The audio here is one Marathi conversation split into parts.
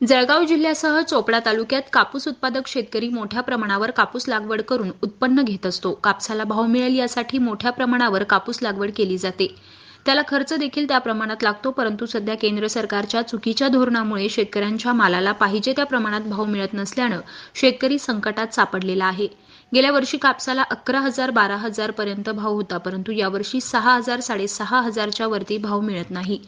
जळगाव जिल्ह्यासह चोपडा तालुक्यात कापूस उत्पादक शेतकरी मोठ्या प्रमाणावर कापूस लागवड करून उत्पन्न घेत असतो. कापसाला भाव मिळेल यासाठी मोठ्या प्रमाणावर कापूस लागवड केली जाते. त्याला खर्च देखील त्या प्रमाणात लागतो परंतु सध्या केंद्र सरकारच्या चुकीच्या धोरणामुळे शेतकऱ्यांच्या मालाला पाहिजे त्या प्रमाणात भाव मिळत नसल्यानं शेतकरी संकटात सापडलेला आहे. गेल्या वर्षी कापसाला अकरा हजार बारा हजार पर्यंत भाव होता परंतु यावर्षी सहा हजार साडेसहा हजारच्या वरती भाव मिळत नाही.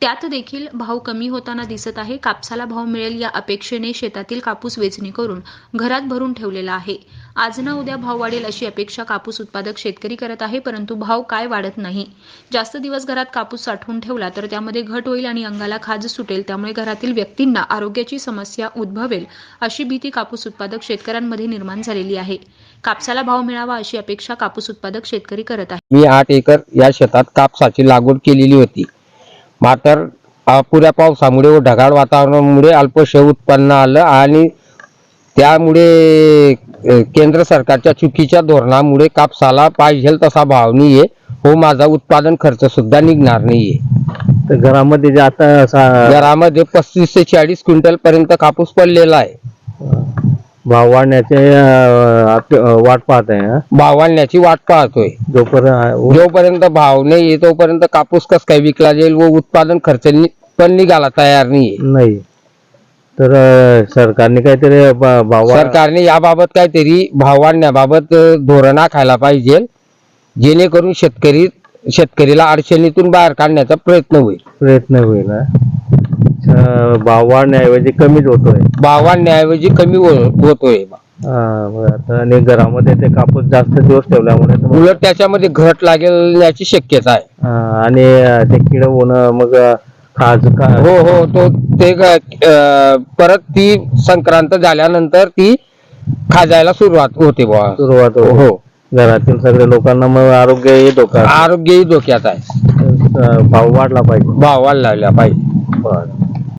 त्यात देखील भाव कमी होताना दिसत आहे. कापसाला भाव मिळेल या अपेक्षेने शेतातील कापूस वेचणी करून घरात भरून ठेवलेला आहे. आज ना उद्या भाव वाढेल अशी अपेक्षा कापूस उत्पादक शेतकरी करत आहे परंतु भाव काय वाढत नाही. जास्त दिवस घरात कापूस साठवून ठेवला तर त्यामध्ये घट होईल आणि अंगाला खाज सुटेल. त्यामुळे घरातील व्यक्तींना आरोग्याची समस्या उद्भवेल अशी भीती कापूस उत्पादक शेतकऱ्यांमध्ये निर्माण झालेली आहे. कापसाला भाव मिळावा अशी अपेक्षा कापूस उत्पादक शेतकरी करत आहे. मी आठ एकर या शेतात कापसाची लागवड केलेली होती. मात्र अपुऱ्या पावसामुळे व ढगाळ वातावरणामुळे अल्पश उत्पन्न आलं आणि त्यामुळे केंद्र सरकारच्या चुकीच्या धोरणामुळे कापसाला पाहिजे तसा भाव नाहीये हो माझा उत्पादन खर्च सुद्धा निघणार नाहीये. तर घरामध्ये जे आता घरामध्ये पस्तीस ते चाळीस क्विंटल पर्यंत कापूस पडलेला आहे. भाव वाढण्याचे अं, वाट पाहत आहे हं? भाव वाढण्याची वाट पाहतोय. जोपर्यंत जोपर्यंत भाव नाही तोपर्यंत कापूस कस काय विकला जाईल व उत्पादन खर्च नि- पण निघाला तयार नाहीये. नाही. तर अं, सरकारने काहीतरी ब- भाव सरकारने याबाबत काहीतरी भाव वाढण्याबाबत अ, धोरण आखायला पाहिजे जेणेकरून शेतकरी शेतकरीला अडचणीतून बाहेर काढण्याचा प्रयत्न होईल. प्रयत्न होईल हं? अं, भाव वाढण्याऐवजी कमीच होतोय. भाव वाढण्याऐवजी कमी हो- होतोय. हां, बरं. आता आणि घरामध्ये ते कापूस जास्त दिवस ठेवल्यामुळे मग- उलट त्याच्यामध्ये घट लागेल याची शक्यता आहे. हां, आणि ते किड होणं मग खाज खा हो हो तो ते ग- अ, परत ती संक्रांत झाल्यानंतर ती खाजायला सुरुवात होते बुवा. सुरुवात हो. घरातील सगळ्या लोकांना मग आरोग्य धोका आरोग्यही धोक्यात आहे. अं, भाव वाढला पाहिजे. भाव वाढला पाहिजे. बरं.